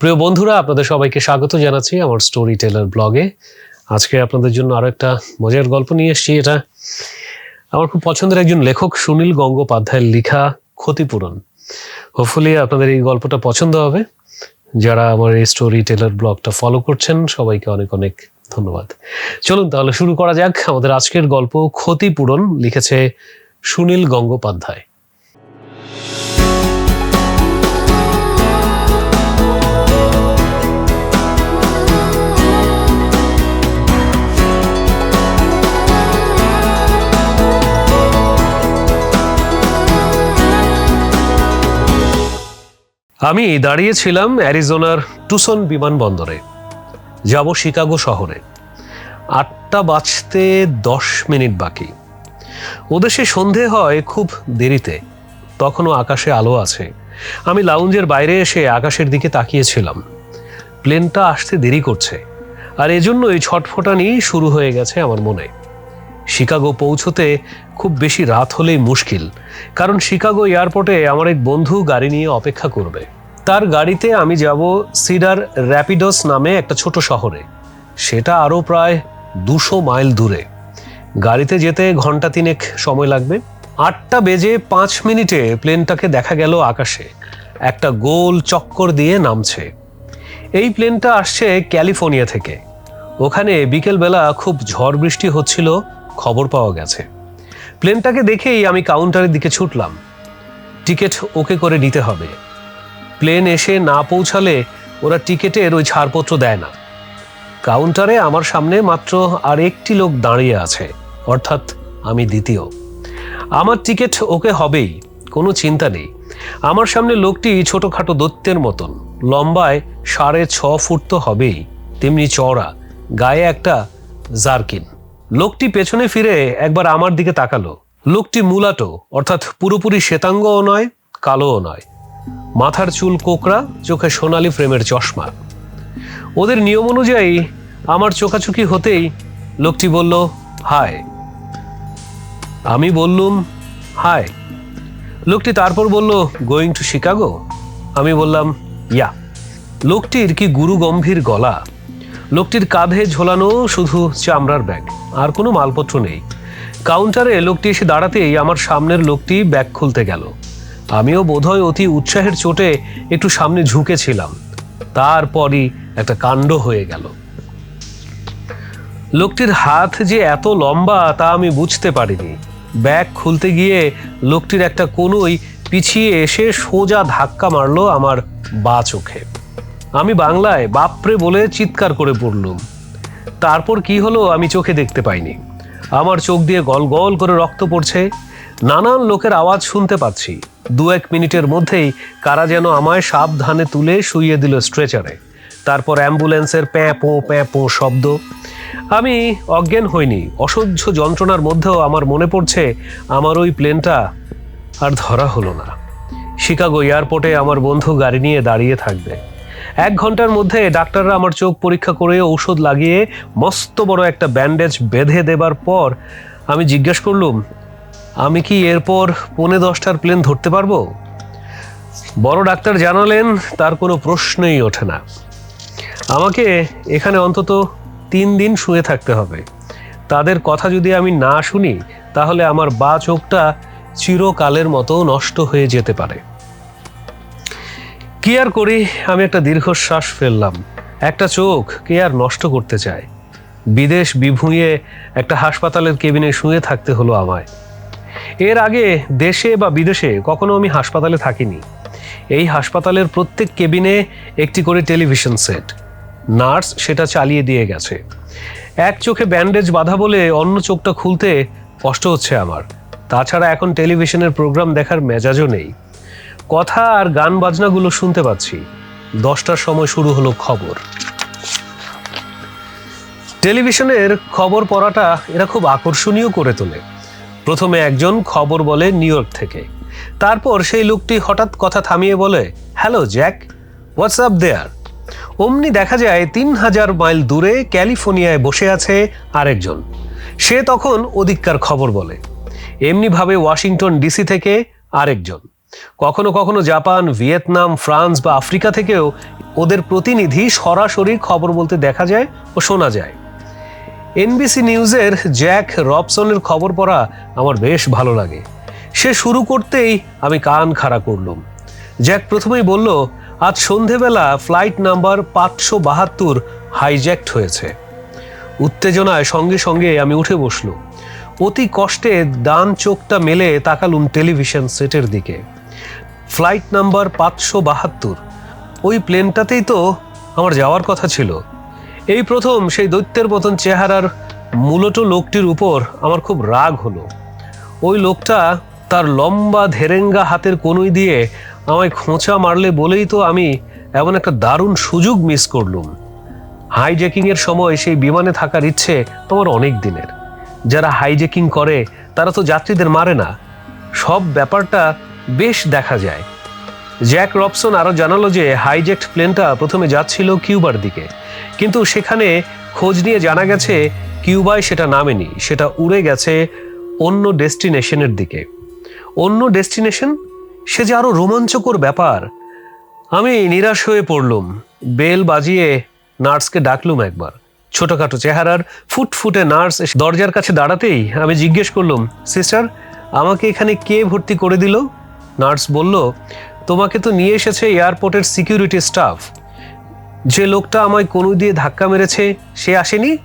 প্রিয় বন্ধুরা, আপনাদের সবাইকে স্বাগত জানাচ্ছি আমার স্টোরি টেলার ব্লগে আজকে আপনাদের জন্য আরও একটা মজার গল্প নিয়ে এসেছি। এটা আমার খুব পছন্দের একজন লেখক সুনীল গঙ্গোপাধ্যায়ের লেখা ক্ষতিপূরণ। হোপফুলি আপনাদের এই গল্পটা পছন্দ হবে। যারা আমার এই স্টোরি টেলার ব্লগটা ফলো করছেন, সবাইকে অনেক অনেক ধন্যবাদ। চলুন তাহলে শুরু করা যাক। আমাদের আজকের গল্প ক্ষতিপূরণ লিখেছে সুনীল গঙ্গোপাধ্যায়। আমি দাঁড়িয়েছিলাম অ্যারিজোনার টুসন বিমানবন্দরে। যাব শিকাগো শহরে। আটটা বাজতে দশ মিনিট বাকি। ওদেশে সন্ধে হয় খুব দেরিতে। তখনও আকাশে আলো আছে। আমি লাউঞ্জের বাইরে এসে আকাশের দিকে তাকিয়েছিলাম। প্লেনটা আসতে দেরি করছে। আর এজন্যই ছটফটানি শুরু হয়ে গেছে আমার মনে। শিকাগো পৌঁছতে খুব বেশি রাত হলেই মুশকিল, কারণ শিকাগো এয়ারপোর্টে আমার এক বন্ধু গাড়ি নিয়ে অপেক্ষা করবে। তার গাড়িতে আমি যাব সিডার র্যাপিডোস নামে একটা ছোট শহরে। সেটা আরও প্রায় দুশো মাইল দূরে। গাড়িতে যেতে ঘণ্টা তিনেক সময় লাগবে। আটটা বেজে পাঁচ মিনিটে প্লেনটাকে দেখা গেল আকাশে। একটা গোল চক্কর দিয়ে নামছে। এই প্লেনটা আসছে ক্যালিফোর্নিয়া থেকে। ওখানে বিকেলবেলা খুব ঝড় বৃষ্টি হচ্ছিল খবর পাওয়া গেছে। প্লেনটাকে দেখেই আমি কাউন্টারের দিকে ছুটলাম। টিকিট ওকে করে নিতে হবে। প্লেন এসে না পৌঁছালে ওরা টিকিটের ওই ছাড়পত্র দেয় না। কাউন্টারে আমার সামনে মাত্র আর একটি লোক দাঁড়িয়ে আছে, অর্থাৎ আমি দ্বিতীয়। আমার টিকিট ওকে হবেই, কোনো চিন্তা নেই। আমার সামনে লোকটি ছোটখাটো দৈত্যের মতন, লম্বায় সাড়ে ছ ফুট তো হবেই, তেমনি চওড়া, গায়ে একটা জার্কিন। লোকটি পেছনে ফিরে একবার আমার দিকে তাকালো। লোকটি মুলাটো, অর্থাৎ পুরোপুরি শ্বেতাঙ্গও নয়, কালোও নয়। মাথার চুল কোকড়া, চোখে সোনালি ফ্রেমের চশমা। ওদের নিয়ম অনুযায়ী আমার চোখাচুকি হতেই লোকটি বলল, হায়। আমি বললুম, হায়। লোকটি তারপর বলল গোয়িং টু শিকাগো আমি বললাম ইয়া লোকটির কি গুরু গম্ভীর গলা। লোকটির কাঁধে ঝোলানো শুধু চামড়ার ব্যাগ, আর কোনো মালপত্র নেই। কাউন্টারে লোকটি এসে দাঁড়াতেই আমার সামনের লোকটি ব্যাগ খুলতে গেল। আমিও বোধহয় অতি উৎসাহের চোটে একটু সামনে ঝুঁকেছিলাম। তারপরই একটা কাণ্ড হয়ে গেল। লোকটির হাত যে এত লম্বা তা আমি বুঝতে পারিনি। ব্যাগ খুলতে গিয়ে লোকটির একটা কোনোই পিছিয়ে এসে সোজা ধাক্কা মারলো আমার বা চোখে। আমি বাংলায় বাপরে বলে চিৎকার করে পড়লুম। তারপর কি হলো আমি চোখে দেখতে পাইনি। আমার চোখ দিয়ে গল গল করে রক্ত পড়ছে। নানান লোকের আওয়াজ শুনতে পাচ্ছি। দু এক মিনিটের মধ্যেই কারা যেন আমায় সাবধানে তুলে শুইয়ে দিল স্ট্রেচারে। তারপর অ্যাম্বুলেন্সের প্যাঁ পো প্যাঁ পো শব্দ। আমি অজ্ঞান হইনি। অসহ্য যন্ত্রণার মধ্যেও আমার মনে পড়ছে, আমার ওই প্লেনটা আর ধরা হলো না। শিকাগো এয়ারপোর্টে আমার বন্ধু গাড়ি নিয়ে দাঁড়িয়ে থাকবে। এক ঘণ্টার মধ্যে ডাক্তাররা আমার চোখ পরীক্ষা করে ঔষধ লাগিয়ে মস্ত বড় একটা ব্যান্ডেজ বেঁধে দেবার পর আমি জিজ্ঞেস করলুম, আমি কি এরপর পৌনে দশটার প্লেন ধরতে পারব? বড় ডাক্তার জানালেন, তার কোনো প্রশ্নই ওঠে না। আমাকে এখানে অন্তত তিন দিন শুয়ে থাকতে হবে। তাদের কথা যদি আমি না শুনি, তাহলে আমার বা চোখটা চিরকালের মতো নষ্ট হয়ে যেতে পারে। কি আর করি? আমি একটা দীর্ঘশ্বাস ফেললাম। একটা চোখ কে আর নষ্ট করতে চায়? বিদেশ বিভুঁয়ে একটা হাসপাতালের কেবিনে শুয়ে থাকতে হলো আমায়। এর আগে দেশে বা বিদেশে কখনো আমি হাসপাতালে থাকিনি। এই হাসপাতালের প্রত্যেক কেবিনে একটি করে টেলিভিশন সেট। নার্স সেটা চালিয়ে দিয়ে গেছে। এক চোখে ব্যান্ডেজ বাঁধা বলে অন্য চোখটা খুলতে কষ্ট হচ্ছে আমার। তাছাড়া এখন টেলিভিশনের প্রোগ্রাম দেখার মেজাজও নেই। কথা আর গান বাজনাগুলো শুনতে পাচ্ছি। দশটার সময় শুরু হলো খবর। টেলিভিশনের খবর পড়াটা এরা খুব আকর্ষণীয় করে তোলে। প্রথমে একজন খবর বলে নিউ ইয়র্ক থেকে। তারপর সেই লোকটি হঠাৎ কথা থামিয়ে বলে, হ্যালো, জ্যাক হোয়াটসঅ্যাপ দেয়ার? অমনি দেখা যায় তিন হাজার মাইল দূরে ক্যালিফোর্নিয়ায় বসে আছে আরেকজন। সে তখন ওদিককার খবর বলে। এমনিভাবে ওয়াশিংটন ডিসি থেকে আরেকজন। কখনো কখনো জাপান, ভিয়েতনাম, ফ্রান্স বা আফ্রিকা থেকেও ওদের প্রতিনিধি সরাসরি খবর বলতে দেখা যায় ও শোনা যায়। এনবিসি নিউজের জ্যাক রবসনের খবর পড়া আমার বেশ ভালো লাগে। সে শুরু করতেই আমি কান খাড়া করলুম। জ্যাক প্রথমেই বলল, আজ সন্ধেবেলা ফ্লাইট নাম্বার পাঁচশো বাহাত্তর হাইজ্যাক্ট হয়েছে। উত্তেজনায় সঙ্গে সঙ্গে আমি উঠে বসলুম। অতি কষ্টে দান চোখটা মেলে তাকালুম টেলিভিশন সেটের দিকে। ফ্লাইট নাম্বার পাঁচশো বাহাত্তর। ওই প্লেনটাতেই তো আমার যাওয়ার কথা ছিল। এই প্রথম সেই দৈত্যের মতন চেহারার মূলত লোকটির উপর আমার খুব রাগ হলো। ওই লোকটা তার লম্বা ধেরেঙ্গা হাতের কনুই দিয়ে আমায় খোঁচা মারলে বলেই তো আমি এমন একটা দারুণ সুযোগ মিস করলুম। হাইজ্যাকিং এর সময় সেই বিমানে থাকার ইচ্ছে তোমার অনেক দিনের। যারা হাইজ্যাকিং করে, তারা তো যাত্রীদের মারে না। সব ব্যাপারটা বেশ দেখা যায়। জ্যাক রবসন আরও জানালো যে হাইজ্যাক্ট প্লেনটা প্রথমে যাচ্ছিল কিউবার দিকে। কিন্তু সেখানে খোঁজ নিয়ে জানা গেছে কিউবায় সেটা নামেনি, সেটা উড়ে গেছে অন্য ডেস্টিনেশনের দিকে। অন্য ডেস্টিনেশন? সে যে আরও রোমাঞ্চকর ব্যাপার। আমি নিরাশ হয়ে পড়লুম। বেল বাজিয়ে নার্সকে ডাকলুম একবার। ছোটখাটো চেহারার ফুটফুটে নার্স দরজার কাছে দাঁড়াতেই আমি জিজ্ঞেস করলুম, সিস্টার, আমাকে এখানে কে ভর্তি করে দিল? নার্স বলল, তোমাকে তো নিয়ে এসেছে এয়ারপোর্টের সিকিউরিটি স্টাফ। যে লোকটা আমায় কনু দিয়ে ধাক্কা মেরেছে, সে আসেনি?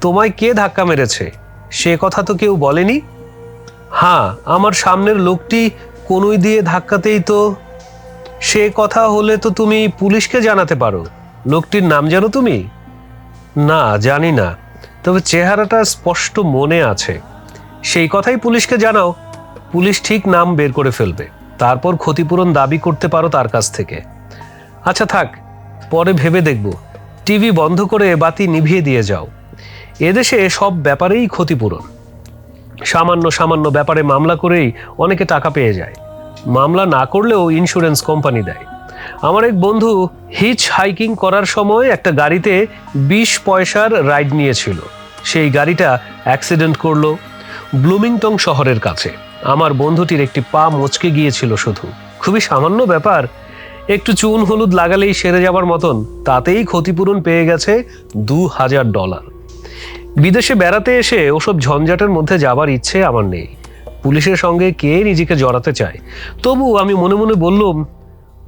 তোমায় কে ধাক্কা মেরেছে? সে কথা তো কেউ বলেনি? হ্যাঁ আমার সামনের লোকটি কনুই দিয়ে ধাক্কাতেই তো, সে কথা হলে তো তুমি পুলিশকে জানাতে পারো। লোকটির নাম জানো তুমি? না, জানি না। তবে চেহারাটা স্পষ্ট মনে আছে। সেই কথাই পুলিশকে জানাও। পুলিশ ঠিক নাম বের করে ফেলবে। তারপর ক্ষতিপূরণ দাবি করতে পারো তার কাছ থেকে। আচ্ছা থাক, পরে ভেবে দেখব। টিভি বন্ধ করে বাতি নিভিয়ে দিয়ে যাও। এদেশে সব ব্যাপারেই ক্ষতিপূরণ। সামান্য সামান্য ব্যাপারে মামলা করেই অনেকে টাকা পেয়ে যায়। মামলা না করলেও ইন্স্যুরেন্স কোম্পানি দেয়। আমার এক বন্ধু হিচ হাইকিং করার সময় একটা গাড়িতে বিশ পয়সার রাইড নিয়েছিল। সেই গাড়িটা অ্যাক্সিডেন্ট করল। ব্লুমিংটং শহরের কাছে। আমার বন্ধুটির একটি পা মচকে গিয়েছিল শুধু। খুবই সামান্য ব্যাপার। একটু চুন হলুদ লাগালেই সেরে যাবার মতন, তাতেই ক্ষতিপূরণ পেয়ে গেছে দু হাজার ডলার। বিদেশে বেড়াতে এসে ওসব ঝঞ্ঝাটের মধ্যে যাবার ইচ্ছে আমার নেই। পুলিশের সঙ্গে কে নিজেকে জড়াতে চায়? তবু আমি মনে মনে বললুম,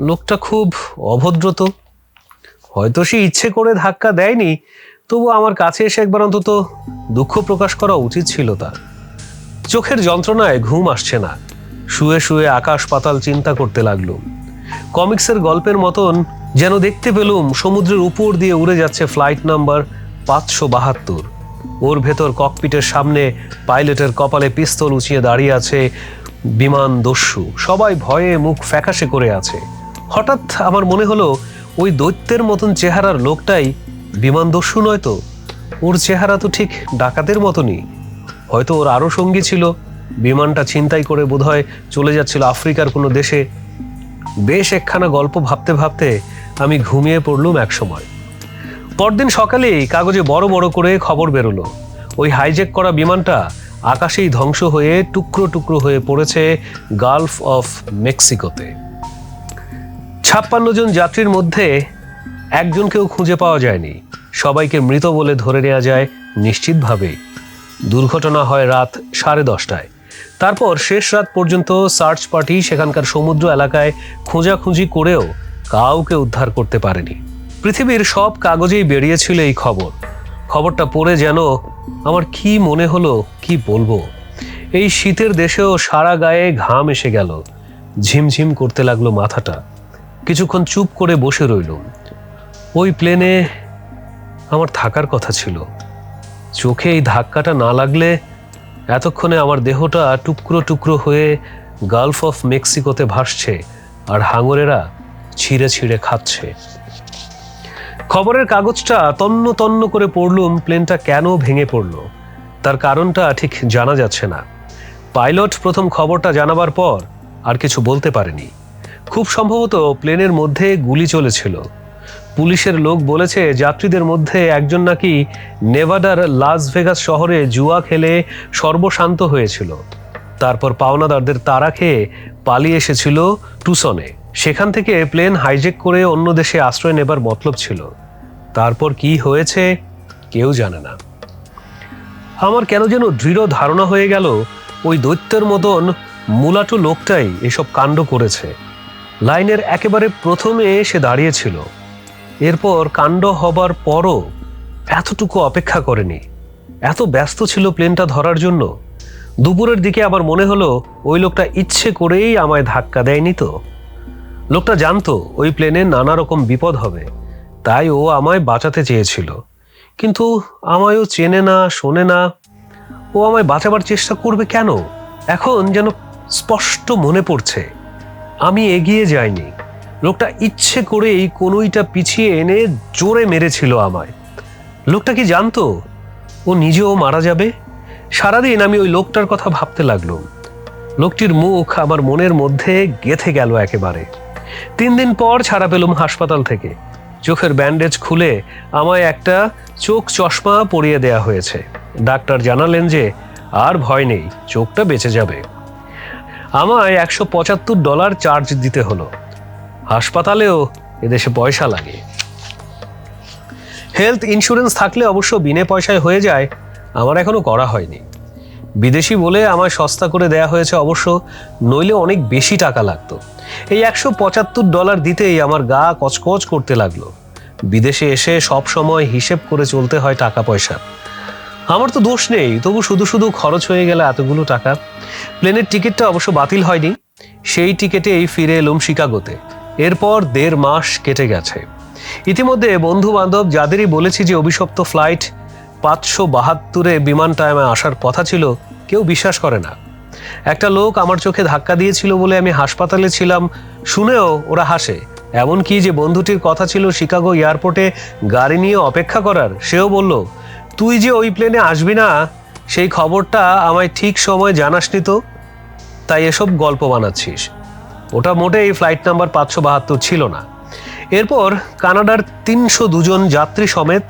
লোকটা খুব অভদ্রত হয়তো সে ইচ্ছে করে ধাক্কা দেয়নি, তবু আমার কাছে এসে একবার অন্তত দুঃখ প্রকাশ করা উচিত ছিল তার। চোখের যন্ত্রণায় ঘুম আসছে না। শুয়ে শুয়ে আকাশ পাতাল চিন্তা করতে লাগলুম কমিক্সের গল্পের মতন যেন দেখতে পেলুম সমুদ্রের উপর দিয়ে উড়ে যাচ্ছে ফ্লাইট নাম্বার পাঁচশো বাহাত্তর। ওর ভেতর ককপিটের সামনে পাইলটের কপালে পিস্তল উঁচিয়ে দাঁড়িয়ে আছে বিমান দস্যু। সবাই ভয়ে মুখ ফ্যাকাশে করে আছে। হঠাৎ আমার মনে হলো, ওই দৈত্যের মতন চেহারার লোকটাই বিমান দস্যু নয় তো? ওর চেহারা তো ঠিক ডাকাতের মতনই। হয়তো ওর আরও সঙ্গী ছিল। বিমানটা ছিনতাই করে বোধহয় চলে যাচ্ছিল আফ্রিকার কোনো দেশে। বেশ একখানা গল্প ভাবতে ভাবতে আমি ঘুমিয়ে পড়লুম এক সময়। পরদিন সকালেই কাগজে বড় বড় করে খবর বেরোলো। ওই হাইজ্যাক করা বিমানটা আকাশেই ধ্বংস হয়ে টুকরো টুকরো হয়ে পড়েছে গালফ অফ মেক্সিকোতে ছাপ্পান্ন জন যাত্রীর মধ্যে একজনকেও খুঁজে পাওয়া যায়নি। সবাইকে মৃত বলে ধরে নেওয়া যায় নিশ্চিতভাবেই। দুর্ঘটনা হয় রাত সাড়ে দশটায়। তারপর শেষ রাত পর্যন্ত সার্চ পার্টি সেখানকার সমুদ্র এলাকায় খোঁজাখুঁজি করেও কাউকে উদ্ধার করতে পারেনি। পৃথিবীর সব কাগজেই বেরিয়েছিল এই খবর। খবরটা পড়ে যেন আমার কি মনে হলো, কি বলব? এই শীতের দেশেও সারা গায়ে ঘাম এসে গেল। ঝিমঝিম করতে লাগল মাথাটা। কিছুক্ষণ চুপ করে বসে রইলুম। ওই প্লেনে আমার থাকার কথা ছিল। চোখে এই ধাক্কাটা না লাগলে এতক্ষণে আমার দেহটা টুকরো টুকরো হয়ে গালফ অফ মেক্সিকোতে ভাসছে আর হাঙরেরা ছিঁড়ে ছিঁড়ে খাচ্ছে। খবরের কাগজটা তন্ন তন্ন করে পড়লুম, প্লেনটা কেন ভেঙে পড়ল? তার কারণটা ঠিক জানা যাচ্ছে না। পাইলট প্রথম খবরটা জানাবার পর আর কিছু বলতে পারেনি। খুব সম্ভবত প্লেনের মধ্যে গুলি চলেছিল। পুলিশের লোক বলেছে, যাত্রীদের মধ্যে একজন নাকি নেভাডার লাস ভেগাস শহরে জুয়া খেলে সর্বশান্ত হয়েছিল। তারপর পাওনাদারদের তাড়া খেয়ে পালিয়ে এসেছিল টুসনে। সেখান থেকে প্লেন হাইজেক করে অন্য দেশে আশ্রয় নেবার মতলব ছিল। তারপর কি হয়েছে, কেউ জানে না। আমার কেন যেন দৃঢ় ধারণা হয়ে গেল, ওই দৈত্যের মতন মুলাটু লোকটাই এসব কাণ্ড করেছে। লাইনের একেবারে প্রথমে সে দাঁড়িয়েছিল এরপর কাণ্ড হবার পরও এতটুকু অপেক্ষা করেনি। এত ব্যস্ত ছিল প্লেনটা ধরার জন্য। দুপুরের দিকে আবার মনে হলো, ওই লোকটা ইচ্ছে করেই আমায় ধাক্কা দেয়নি তো। লোকটা জানতো ওই প্লেনে নানা রকম বিপদ হবে, তাই ও আমায় বাঁচাতে চেয়েছিল। কিন্তু আমায়ও চেনে না, শোনে না। ও আমায় বাঁচাবার চেষ্টা করবে কেন? এখন যেন স্পষ্ট মনে পড়ছে। আমি এগিয়ে যাইনি। লোকটা ইচ্ছে করেই কোনোইটা পিছিয়ে এনে জোরে মেরেছিল আমায়। লোকটা কি জানতো? ও নিজেও মারা যাবে? সারাদিন আমি ওই লোকটার কথা ভাবতে লাগলাম। লোকটির মুখ আমার মনের মধ্যে গেথে গেল একেবারে। তিন দিন পর ছাড়া পেলুম হাসপাতাল থেকে। চোখের ব্যান্ডেজ খুলে আমায় একটা চোখ চশমা পরিয়ে দেয়া হয়েছে। ডাক্তার জানালেন যে আর ভয় নেই, চোখটা বেঁচে যাবে। আমায় একশো পঁচাত্তর ডলার চার্জ দিতে হলো। হাসপাতালেও এদেশে পয়সা লাগে। হেলথ ইন্স্যুরেন্স থাকলে অবশ্য বিনে পয়সায় হয়ে যায়, আমার এখনও করা হয়নি। বিদেশি বলে আমায় সস্তা করে দেয়া হয়েছে অবশ্য, নইলে অনেক বেশি টাকা লাগতো। এই একশো পঁচাত্তর ডলার দিতেই আমার গা কচকচ করতে লাগল। বিদেশে এসে সব সময় হিসেব করে চলতে হয় টাকা পয়সা। আমার তো দোষ নেই, তবু শুধু শুধু খরচ হয়ে গেল এতগুলো টাকা। প্লেনের টিকিটটা অবশ্য বাতিল হয়নি, সেই টিকিটেই ফিরে এলুম শিকাগোতে। এরপর দেড় মাস কেটে গেছে। ইতিমধ্যে বন্ধু বান্ধব যাদেরই বলেছি যে অভিশপ্ত ফ্লাইট পাঁচশো বাহাত্তরে বিমান টাইমে আসার কথা ছিল, কেউ বিশ্বাস করে না। একটা লোক আমার চোখে ধাক্কা দিয়েছিল বলে আমি হাসপাতালে ছিলাম, শুনেও ওরা হাসে। এমনকি যে বন্ধুটির কথা ছিল শিকাগো এয়ারপোর্টে গাড়ি নিয়ে অপেক্ষা করার, সেও বলল, তুই যে ওই প্লেনে আসবি না, সেই খবরটা আমায় ঠিক সময় জানাসনি তো? তাই এসব গল্প বানাচ্ছিস। ওটা মোটেই ফ্লাইট নাম্বার পাঁচশো বাহাত্তর ছিল না। এরপর কানাডার তিনশো দুজন যাত্রী সমেত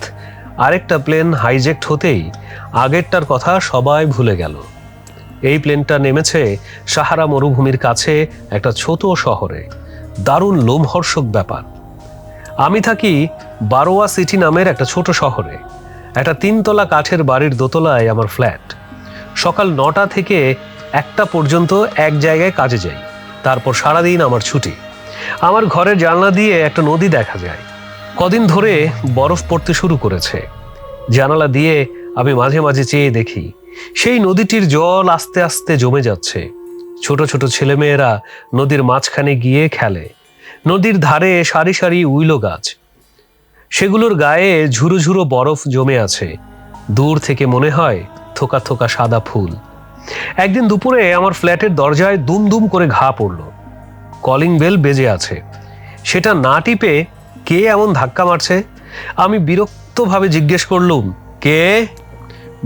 আরেকটা প্লেন হাইজেক্ট হতেই আগেরটার কথা সবাই ভুলে গেল। এই প্লেনটা নেমেছে সাহারা মরুভূমির কাছে একটা ছোট শহরে। দারুণ লোমহর্ষক ব্যাপার। আমি থাকি বারোয়া সিটি নামের একটা ছোট শহরে। একটা তিনতলা কাঠের বাড়ির দোতলায় আমার ফ্ল্যাট সকাল নটা থেকে একটা পর্যন্ত এক জায়গায় কাজে যাই। তারপর সারাদিন আমার ছুটি। আমার ঘরের জানলা দিয়ে একটা নদী দেখা যায়। কদিন ধরে বরফ পড়তে শুরু করেছে। জানালা দিয়ে আমি মাঝে মাঝে চেয়ে দেখি, সেই নদীটির জল আস্তে আস্তে জমে যাচ্ছে। ছোট ছোট ছেলেমেয়েরা নদীর মাঝখানে গিয়ে খেলে। নদীর ধারে সারি সারি উইলো গাছ। সেগুলোর গায়ে ঝুরো ঝুরো বরফ জমে আছে। দূর থেকে মনে হয় থোকা থোকা সাদা ফুল। একদিন দুপুরে আমার ফ্ল্যাটের দরজায় দুম দুম করে ঘা পড়ল। কলিং বেল বেজে আছে। সেটা না টিপে কে এমন ধাক্কা মারছে? আমি বিরক্তভাবে জিজ্ঞেস করলুম, কে?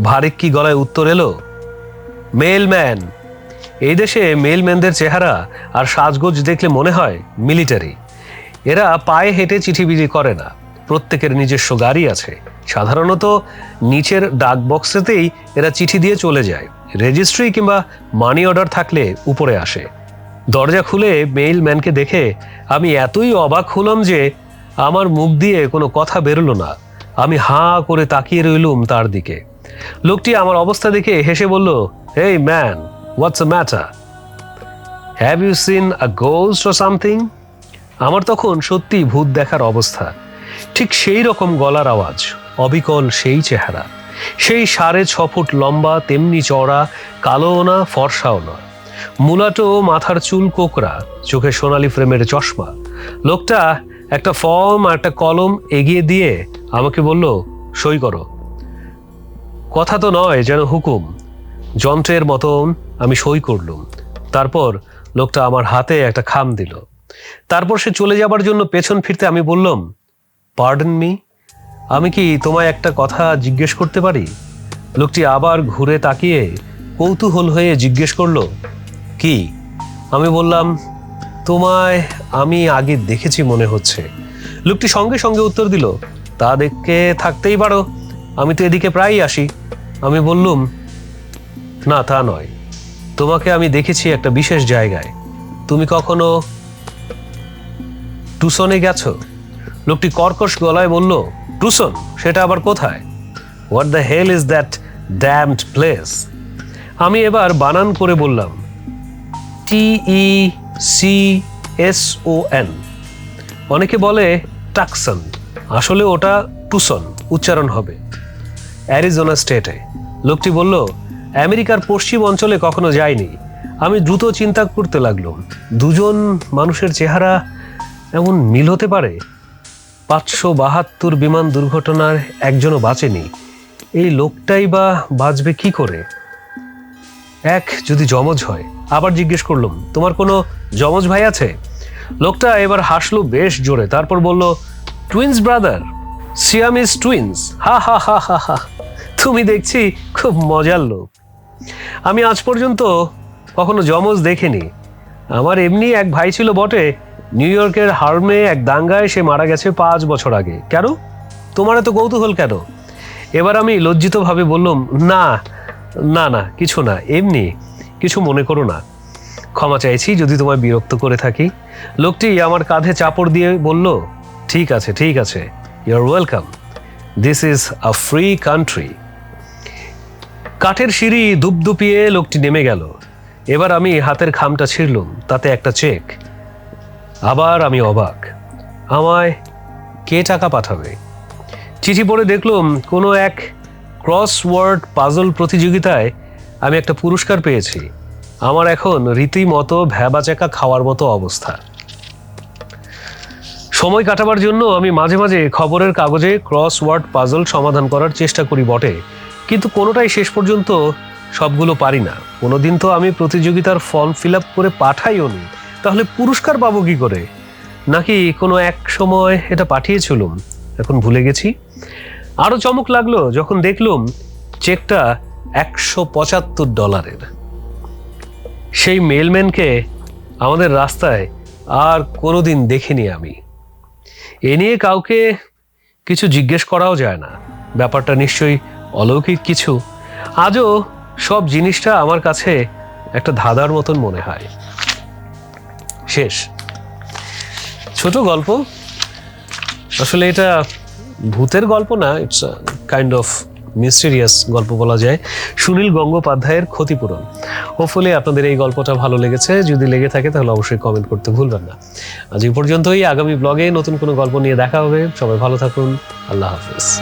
ভারেক কি গলায় উত্তর এলো? মেলম্যান এই দেশে মেলম্যানদের চেহারা আর সাজগোজ দেখলে মনে হয় মিলিটারি। এরা পায়ে হেঁটে চিঠিবিজি করে না। প্রত্যেকের নিজস্ব গাড়ি আছে। সাধারণত নিচের ডাক বক্সেতেই এরা চিঠি দিয়ে চলে যায়। রেজিস্ট্রি কিংবা মানি অর্ডার থাকলে উপরে আসে। দরজা খুলে মেইল ম্যানকে দেখে আমি এতই অবাক হলাম যে আমার মুখ দিয়ে কোনো কথা বেরোলো না। আমি হাঁ করে তাকিয়ে রইলুম তার দিকে। লোকটি আমার অবস্থা দেখে হেসে বলল hey man, what's a matter? Have you seen a ghost or something? আমার তখন সত্যি ভূত দেখার অবস্থা। ঠিক সেই রকম গলার আওয়াজ, অবিকল সেই চেহারা। সেই সাড়ে ছ ফুট লম্বা, তেমনি চড়া কালোও না, ফর্সাও না মুলাটো মাথার চুল কোকরা চোখে সোনালি ফ্রেমের চশমা। লোকটা একটা ফর্ম আর একটা কলম এগিয়ে দিয়ে আমাকে বলল, সই করো। কথা তো নয় যেন হুকুম। যন্ত্রের মতন আমি সই করলুম। তারপর লোকটা আমার হাতে একটা খাম দিল। তারপর সে চলে যাবার জন্য পেছন ফিরতে আমি বললাম, পার্ডন মি? আমি কি তোমায় একটা কথা জিজ্ঞেস করতে পারি? লোকটি আবার ঘুরে তাকিয়ে কৌতূহল হয়ে জিজ্ঞেস করল, কি? আমি বললাম, তোমায় আমি আগে দেখেছি মনে হচ্ছে। লোকটি সঙ্গে সঙ্গে উত্তর দিল, তা দেখে থাকতেই পারো। আমি তো এদিকে প্রায়ই আসি। আমি বললুম, না, তা নয়। তোমাকে আমি দেখেছি একটা বিশেষ জায়গায়। তুমি কখনো টুসনে গেছো? লোকটি কর্কশ গলায় বলল টুসন সেটা আবার কোথায়? What the hell is that damned place আমি এবার বানান করে বললাম T E C S O N অনেকে বলে টাকসন আসলে ওটা টুসন উচ্চারণ হবে। অ্যারিজোনা স্টেটে লোকটি বলল, আমেরিকার পশ্চিম অঞ্চলে কখনো যায়নি আমি দ্রুত চিন্তা করতে লাগলাম। দুজন মানুষের চেহারা এমন মিল হতে পারে? পাঁচশো বাহাত্তর বিমান দুর্ঘটনার একজনও বাঁচেনি। এই লোকটাই বা বাঁচবে কি করে? এক, যদি জমজ হয়। আবার জিজ্ঞেস করলাম, তোমার কোনো জমজ ভাই আছে? লোকটা এবার হাসলো বেশ জোরে, তারপর বলল twins brother Siam Siamese twins হা হা হা হা হা, তুমি দেখছি খুব মজার লোক। আমি আজ পর্যন্ত কখনো জমজ দেখিনি। আমার এমনি এক ভাই ছিল বটে নিউ ইয়র্কের হার্মে এক দাঙ্গায় সে মারা গেছে পাঁচ বছর আগে। কেন? তোমার এত কৌতূহল কেন? এবার আমি লজ্জিতভাবে বললাম, না না না, কিছু না, এমনি, কিছু মনে করো না। ক্ষমা চাইছি যদি তোমায় বিরক্ত করে থাকি। লোকটি আমার কাঁধে চাপড় দিয়ে বলল, ঠিক আছে ঠিক আছে you are welcome this is a free country কাঠের সিঁড়ি দুপদুপিয়ে লোকটি নেমে গেল। এবার আমি হাতের খামটা ছিঁড়লুম, তাতে একটা চেক। আবার আমি অবাক। আমায় কে টাকা পাঠাবে? চিঠি পড়ে দেখলাম কোনো এক ক্রসওয়ার্ড পাজল প্রতিযোগিতায় আমি একটা পুরস্কার পেয়েছি। আমার এখন রীতিমতো ভ্যাবাচাকা খাওয়ার মতো অবস্থা। সময় কাটাবার জন্য আমি মাঝে মাঝে খবরের কাগজে ক্রসওয়ার্ড পাজল সমাধান করার চেষ্টা করি বটে, কিন্তু কোনোটাই শেষ পর্যন্ত সবগুলো পারি না। কোনোদিন তো আমি প্রতিযোগিতার ফর্ম ফিল আপ করে পাঠাইও নি তাহলে পুরস্কার পাবো কি করে? নাকি কোনো এক সময় এটা পাঠিয়েছিলুম? এখন ভুলে গেছি। আরও চমক লাগল যখন দেখলুম চেকটা একশো পঁচাত্তর ডলারের। সেই মেলম্যানকে আমাদের রাস্তায় আর কোনোদিন দেখিনি আমি। এ নিয়ে কাউকে কিছু জিজ্ঞেস করাও যায় না। ব্যাপারটা নিশ্চয়ই অলৌকিক কিছু। আজও সব জিনিসটা আমার কাছে একটা ধাঁধার মতন মনে হয়। শেষ। ছোট গল্প। আসলে এটা ভূতের গল্প না ইটস কাইন্ড অফ মিস্টেরিয়াস গল্প বলা যায়। সুনীল গঙ্গোপাধ্যায়ের ক্ষতিপূরণ। হোপফুলি আপনাদের এই গল্পটা ভালো লেগেছে। যদি লেগে থাকে তাহলে অবশ্যই কমেন্ট করতে ভুলবেন না। আজ এই পর্যন্তই। আগামী ব্লগে নতুন কোনো গল্প নিয়ে দেখা হবে। সবাই ভালো থাকুন। আল্লাহ হাফিজ।